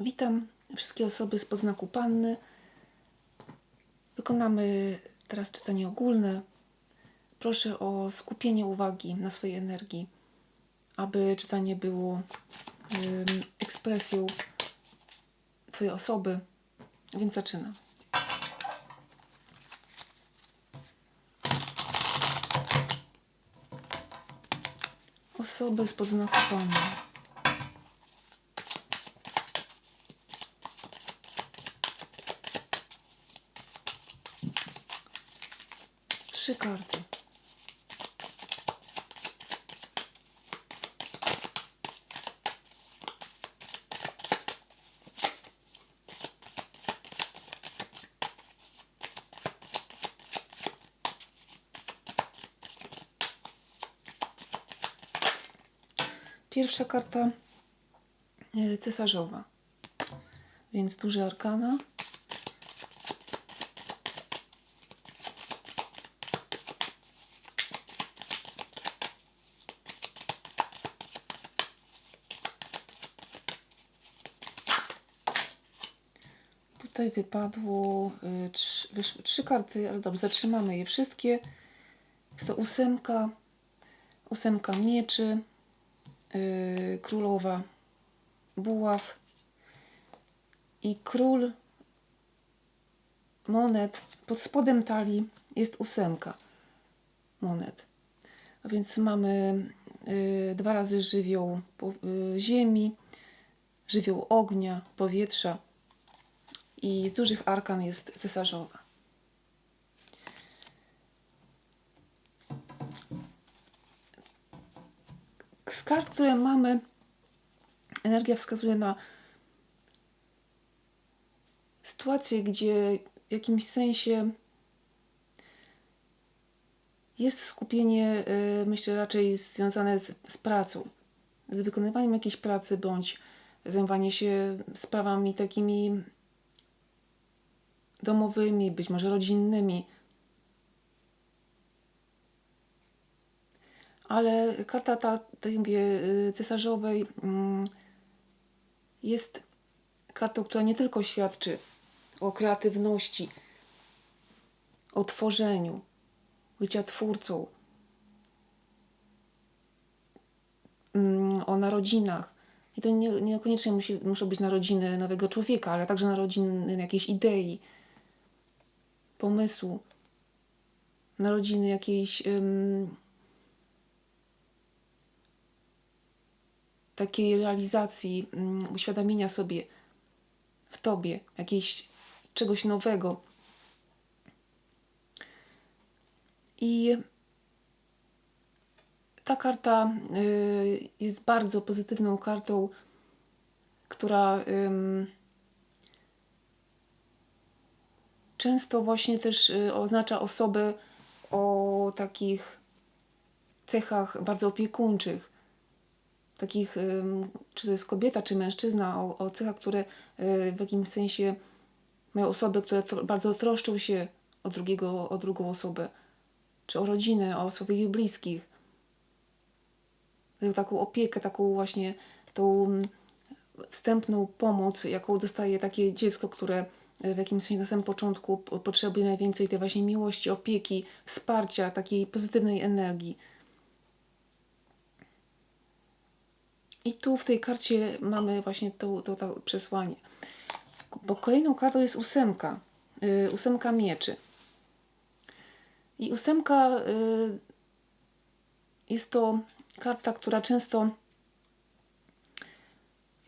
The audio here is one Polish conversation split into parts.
Witam wszystkie osoby z podznaku Panny. Wykonamy teraz czytanie ogólne. Proszę o skupienie uwagi na swojej energii, aby czytanie było ym, ekspresją Twojej osoby. Więc zaczynam. Osoby z podznaku Panny. Trzy karty. Pierwsza karta e, cesarzowa. Więc duże arkana. Tutaj wypadło y, trz, wyszły trzy karty, ale dobrze, zatrzymamy je wszystkie. Jest to ósemka, ósemka mieczy, yy, królowa buław i król monet. Pod spodem talii jest ósemka monet. A więc mamy yy, dwa razy żywioł po, ziemi, żywioł ognia, powietrza i z dużych arkan jest cesarzowa. Z kart, które mamy, energia wskazuje na sytuację, gdzie w jakimś sensie jest skupienie, y, myślę, raczej związane z, z pracą, z wykonywaniem jakiejś pracy bądź zajmowanie się sprawami takimi domowymi, być może rodzinnymi. Ale karta ta, tak jak mówię, y, cesarzowej mm, jest kartą, która nie tylko świadczy o kreatywności, o tworzeniu, bycia twórcą, mm, o narodzinach. I to nie, niekoniecznie musi, muszą być narodziny nowego człowieka, ale także narodziny jakiejś idei, pomysłu, narodziny jakiejś takiej realizacji, ym, uświadomienia sobie w tobie jakiejś czegoś nowego. I ta karta y, jest bardzo pozytywną kartą, która ym, często właśnie też y, oznacza osobę o takich cechach bardzo opiekuńczych. Takich, czy to jest kobieta, czy mężczyzna, o, o cechach, które y, w jakimś sensie mają osoby, które bardzo troszczą się o, drugiego, o drugą osobę, czy o rodzinę, o swoich bliskich. Taką opiekę, taką właśnie tą mm, wstępną pomoc, jaką dostaje takie dziecko, które w jakimś sensie na samym początku potrzebuje najwięcej tej właśnie miłości, opieki, wsparcia, takiej pozytywnej energii. I tu w tej karcie mamy właśnie to, to, to przesłanie. Bo kolejną kartą jest ósemka. Yy, ósemka mieczy. I ósemka yy, jest to karta, która często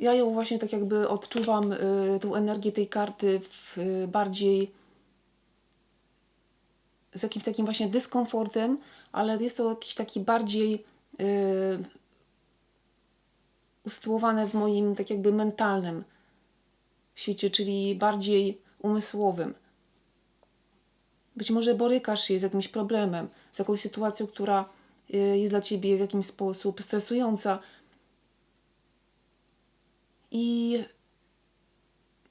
ja ją właśnie tak jakby odczuwam y, tą energię tej karty w, y, bardziej z jakimś takim właśnie dyskomfortem, ale jest to jakiś taki bardziej y, usytuowane w moim tak jakby mentalnym świecie, czyli bardziej umysłowym. Być może borykasz się z jakimś problemem, z jakąś sytuacją, która y, jest dla ciebie w jakiś sposób stresująca, i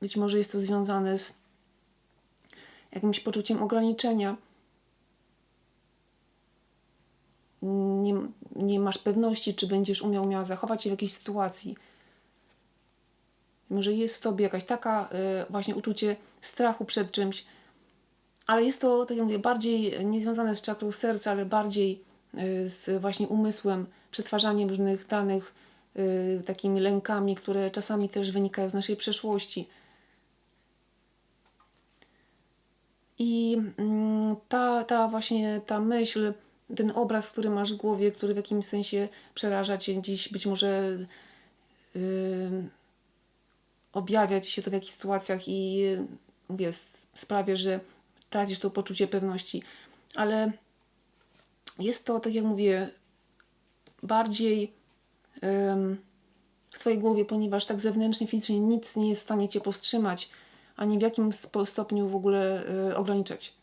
być może jest to związane z jakimś poczuciem ograniczenia. Nie, nie masz pewności, czy będziesz umiał, miała zachować się w jakiejś sytuacji. Może jest w tobie jakaś taka y, właśnie uczucie strachu przed czymś, ale jest to, tak jak mówię, bardziej niezwiązane z czakrą serca, ale bardziej y, z właśnie umysłem, przetwarzaniem różnych danych, takimi lękami, które czasami też wynikają z naszej przeszłości. I mm, ta, ta właśnie ta myśl, ten obraz, który masz w głowie, który w jakimś sensie przeraża cię dziś, być może yy, objawia ci się to w jakichś sytuacjach i mówię, sprawia, że tracisz to poczucie pewności. Ale jest to, tak jak mówię, bardziej w Twojej głowie, ponieważ tak zewnętrznie, fizycznie nic nie jest w stanie Cię powstrzymać ani w jakim stopniu w ogóle y, ograniczać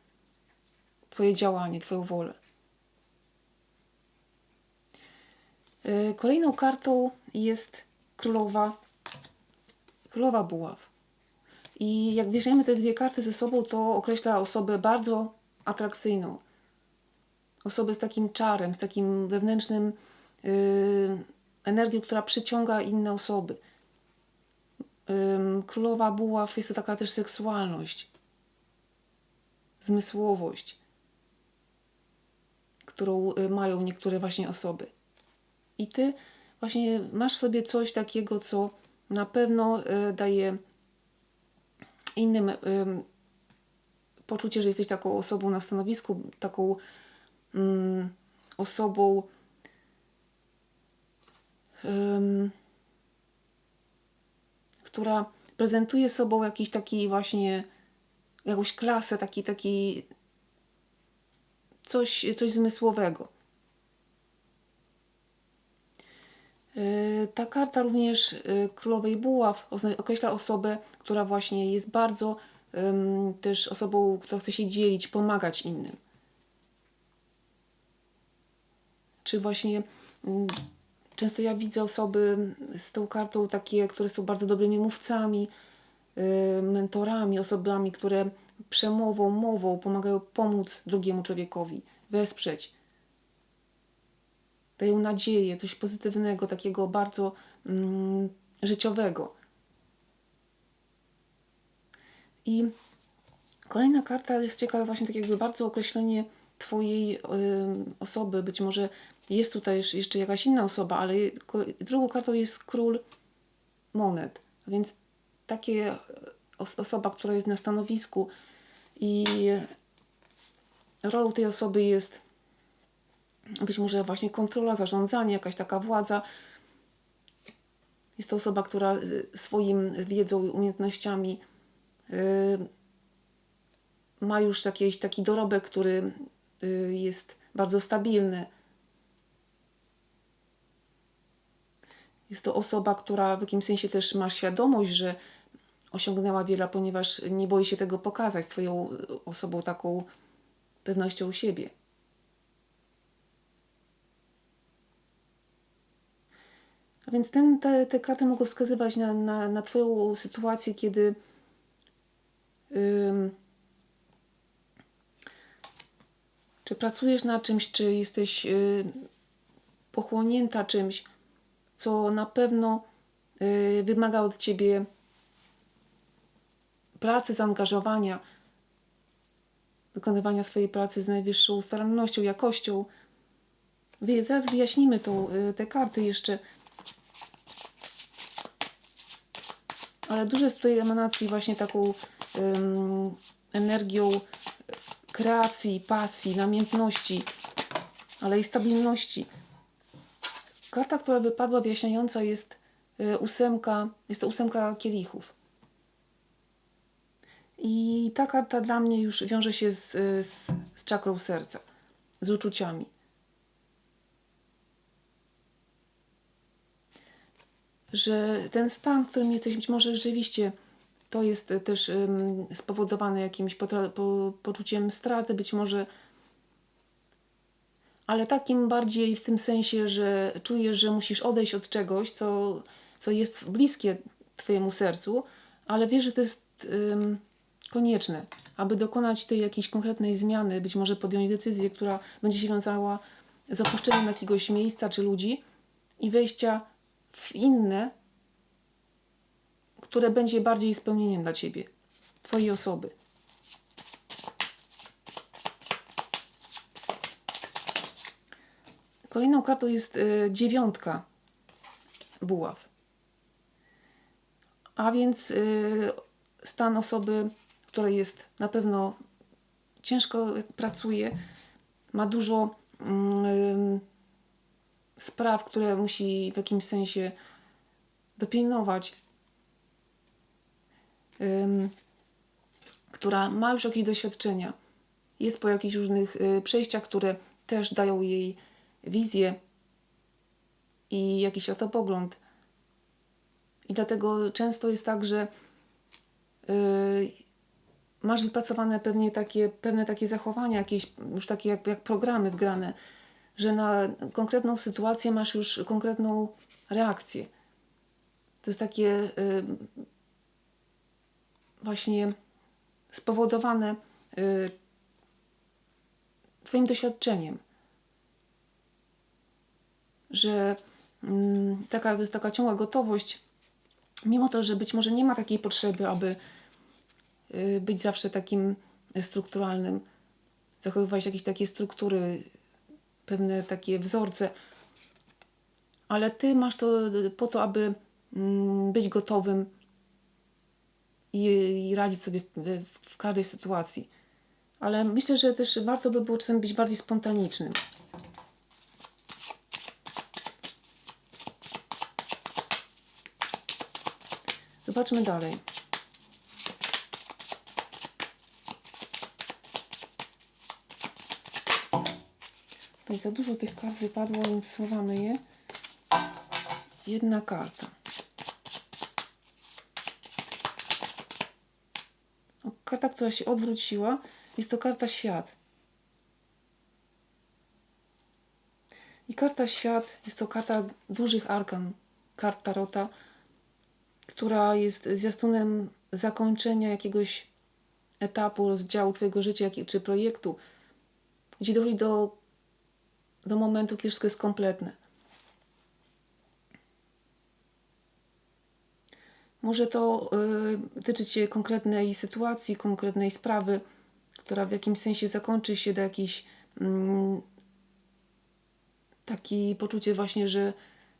Twoje działanie, Twoją wolę. Y, kolejną kartą jest królowa, królowa buław. I jak bierzemy te dwie karty ze sobą, to określa osobę bardzo atrakcyjną. Osobę z takim czarem, z takim wewnętrznym yy, energią, która przyciąga inne osoby królowa buław jest to taka też seksualność, zmysłowość, którą y, mają niektóre właśnie osoby. I ty właśnie masz w sobie coś takiego, co na pewno y, daje innym poczucie, że jesteś taką osobą na stanowisku, taką osobą która prezentuje sobą jakiś taki właśnie jakąś klasę, taki, taki coś, coś zmysłowego. E, ta karta również e, Królowej Buław określa osobę, która właśnie jest bardzo um, też osobą, która chce się dzielić, pomagać innym. Czy właśnie um, Często ja widzę osoby z tą kartą takie, które są bardzo dobrymi mówcami, y, mentorami, osobami, które przemową, mową pomagają pomóc drugiemu człowiekowi, wesprzeć. Dają nadzieję, coś pozytywnego, takiego bardzo mm, życiowego. I kolejna karta jest ciekawa, właśnie tak jakby bardzo określenie Twojej y, osoby, być może jest tutaj jeszcze jakaś inna osoba, ale drugą kartą jest król monet. Więc takie osoba, która jest na stanowisku i rolą tej osoby jest być może właśnie kontrola, zarządzanie, jakaś taka władza. Jest to osoba, która y, swoim wiedzą i umiejętnościami yy, ma już jakiś taki dorobek, który jest bardzo stabilny. Jest to osoba, która w jakimś sensie też ma świadomość, że osiągnęła wiele, ponieważ nie boi się tego pokazać swoją osobą taką pewnością siebie. A więc ten, te, te karty mogą wskazywać na, na, na Twoją sytuację, kiedy czy pracujesz nad czymś, czy jesteś y, pochłonięta czymś, co na pewno y, wymaga od ciebie pracy, zaangażowania, wykonywania swojej pracy z najwyższą starannością, jakością. Zaraz wyjaśnimy tą, y, te karty jeszcze. Ale dużo jest tutaj emanacji właśnie taką um, energią kreacji, pasji, namiętności, ale i stabilności. Karta, która wypadła wyjaśniająca jest y, ósemka, jest to ósemka kielichów. I ta karta dla mnie już wiąże się z, z, z czakrą serca, z uczuciami. Że ten stan, w którym jesteś, być może rzeczywiście to jest też um, spowodowane jakimś po, poczuciem straty, być może ale takim bardziej w tym sensie, że czujesz, że musisz odejść od czegoś, co, co jest bliskie Twojemu sercu, ale wiesz, że to jest ym, konieczne, aby dokonać tej jakiejś konkretnej zmiany, być może podjąć decyzję, która będzie się wiązała z opuszczeniem jakiegoś miejsca czy ludzi i wejścia w inne, które będzie bardziej spełnieniem dla ciebie, twojej osoby. Kolejną kartą jest y, dziewiątka buław. A więc y, stan osoby, która jest na pewno ciężko pracuje, ma dużo mm, spraw, które musi w jakimś sensie dopilnować, która ma już jakieś doświadczenia, jest po jakichś różnych y, przejściach, które też dają jej wizję i jakiś światopogląd. I dlatego często jest tak, że yy, masz wypracowane pewnie takie, pewne takie zachowania, jakieś już takie jak, jak programy wgrane, że na konkretną sytuację masz już konkretną reakcję. To jest takie yy, właśnie spowodowane yy, Twoim doświadczeniem że mm, taka, jest taka ciągła gotowość, mimo to, że być może nie ma takiej potrzeby, aby y, być zawsze takim strukturalnym, zachowywać jakieś takie struktury, pewne takie wzorce, ale ty masz to po to, aby mm, być gotowym i, i radzić sobie w, w każdej sytuacji. Ale myślę, że też warto by było czasem być bardziej spontanicznym. Zobaczmy dalej. Tutaj za dużo tych kart wypadło, więc schowamy je. Jedna karta. O, karta, która się odwróciła, jest to karta świat. I karta świat jest to karta dużych arkan, kart Tarota, która jest zwiastunem zakończenia jakiegoś etapu, rozdziału Twojego życia czy projektu, gdzie dochodzi do, do momentu, kiedy wszystko jest kompletne. Może to y, tyczyć się konkretnej sytuacji, konkretnej sprawy, która w jakimś sensie zakończy się do jakiejś mm, takie poczucie właśnie, że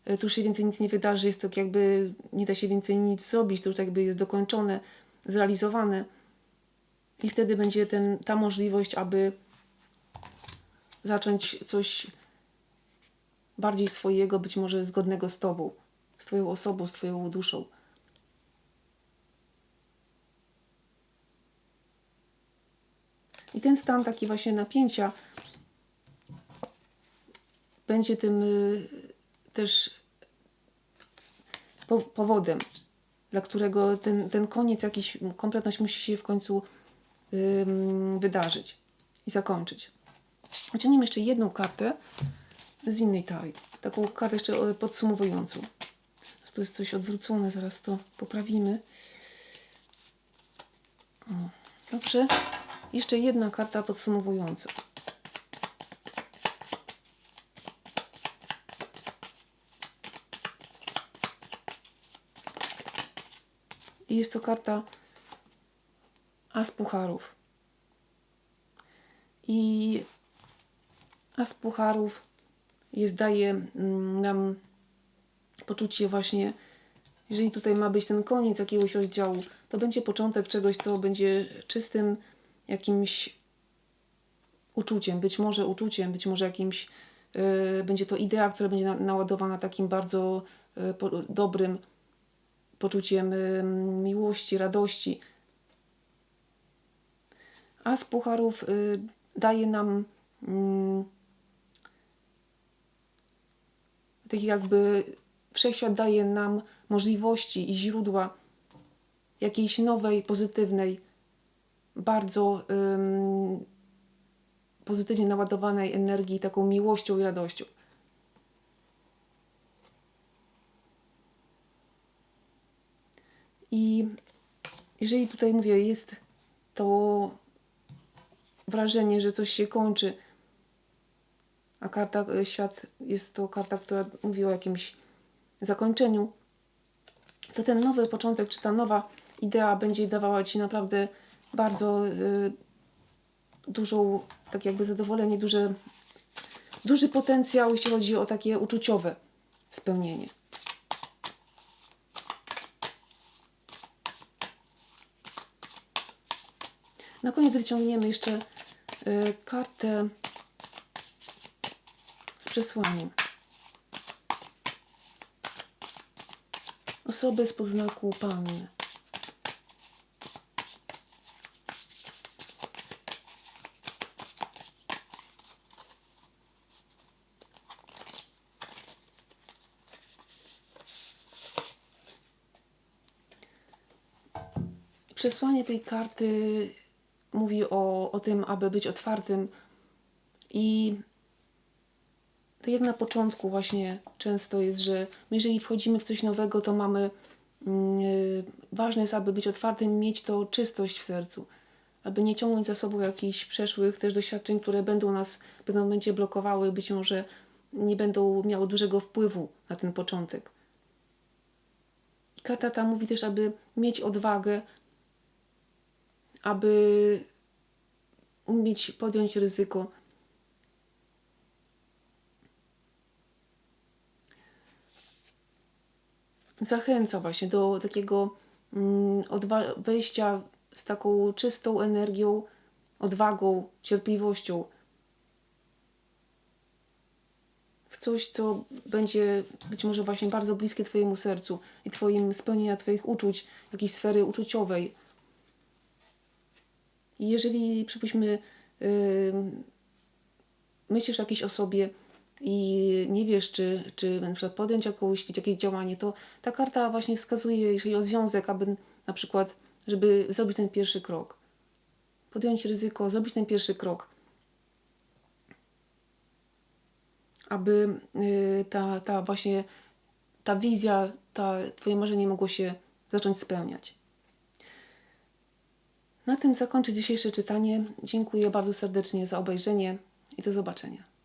tu już się więcej nic nie wydarzy, jest to jakby nie da się więcej nic zrobić, to już jakby jest dokończone, zrealizowane. I wtedy będzie ten, ta możliwość, aby zacząć coś bardziej swojego, być może zgodnego z Tobą, z Twoją osobą, z Twoją duszą. I ten stan taki właśnie napięcia będzie tym y, też powodem, dla którego ten, ten koniec, jakiś kompletność musi się w końcu wydarzyć i zakończyć. Wyciągniemy jeszcze jedną kartę z innej tarii. Taką kartę jeszcze e, podsumowującą. Tu jest coś odwrócone, zaraz to poprawimy. Dobrze. Jeszcze jedna karta podsumowująca. I jest to karta As Pucharów. I As Pucharów jest, daje mm, nam poczucie właśnie, jeżeli tutaj ma być ten koniec jakiegoś rozdziału, to będzie początek czegoś, co będzie czystym jakimś uczuciem, być może uczuciem, być może jakimś, yy, będzie to idea, która będzie na, naładowana takim bardzo yy, dobrym poczuciem miłości, radości. A z pucharów y, daje nam mm, tak jakby wszechświat daje nam możliwości i źródła jakiejś nowej, pozytywnej, bardzo pozytywnie naładowanej energii, taką miłością i radością. I jeżeli tutaj mówię, jest to wrażenie, że coś się kończy, a karta e, świat jest to karta, która mówi o jakimś zakończeniu, to ten nowy początek, czy ta nowa idea będzie dawała Ci naprawdę bardzo y, dużą, tak jakby zadowolenie, duże, duży potencjał, jeśli chodzi o takie uczuciowe spełnienie. Na koniec wyciągniemy jeszcze y, kartę z przesłaniem. Osoby z podznaku Panny. Przesłanie tej karty mówi o, o tym, aby być otwartym i tak jak na początku właśnie często jest, że jeżeli wchodzimy w coś nowego, to mamy, mm, y, ważne jest, aby być otwartym, mieć to czystość w sercu, aby nie ciągnąć za sobą jakichś przeszłych też doświadczeń, które będą nas, będą będzie blokowały, być może nie będą miały dużego wpływu na ten początek. Karta ta mówi też, aby mieć odwagę, aby umieć podjąć ryzyko. Zachęca właśnie do takiego mm, wejścia z taką czystą energią, odwagą, cierpliwością w coś, co będzie być może właśnie bardzo bliskie Twojemu sercu i Twoim spełnienia Twoich uczuć, jakiejś sfery uczuciowej. I jeżeli, przypuśćmy, yy, myślisz o jakiejś osobie i nie wiesz, czy, czy na przykład podjąć jakąś, jakieś działanie, to ta karta właśnie wskazuje, jeżeli o związek, aby na przykład, żeby zrobić ten pierwszy krok. Podjąć ryzyko, zrobić ten pierwszy krok. Aby yy, ta, ta właśnie ta wizja, ta Twoje marzenie mogło się zacząć spełniać. Na tym zakończę dzisiejsze czytanie. Dziękuję bardzo serdecznie za obejrzenie i do zobaczenia.